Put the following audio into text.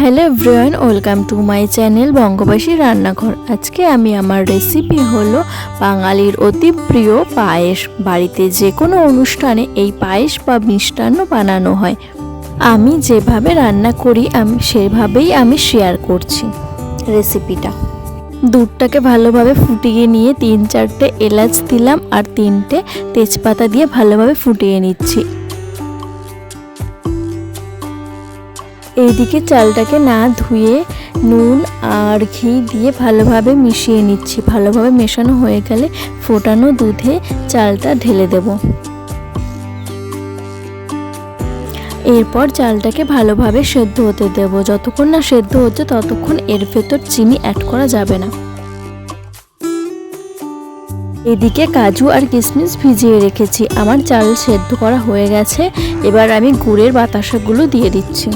Hello everyone, welcome to my channel Bangabasi Rannaghar. আজকে আমি আমার রেসিপি হলো বাঙালির অতি প্রিয় পায়েস। বাড়িতে যে কোনো অনুষ্ঠানে এই পায়েস বা মিষ্টান্ন বানানো হয়। আমি যেভাবে রান্না করি, আমি, সেভাবেই আমি শেয়ার করছি রেসিপিটা দুধটাকে ভালোভাবে ফুটিয়ে নিয়ে তিন চারটে এলাচ দিলাম আর তিনটে তেজপাতা দিয়ে ভালোভাবে ফুটিয়ে নিচ্ছি। এইদিকে চালটাকে না ধুয়ে নুন আর ঘি দিয়ে ভালোভাবে মিশিয়ে নিচ্ছি। ভালোভাবে মেশানো হয়ে গেলে ফোটানো দুধে চালটা ঢেলে দেব। এরপর চালটাকে ভালোভাবে সেদ্ধ হতে দেব। যতক্ষণ না সেদ্ধ হচ্ছে ততক্ষণ এর ভেতর চিনি অ্যাড করা যাবে না। এদিকে কাজু আর কিশমিশ ভিজিয়ে রেখেছি। আমার চাল সেদ্ধ করা হয়ে গেছে। এবার আমি গুড়ের বাতাসাগুলো দিয়ে দিচ্ছি।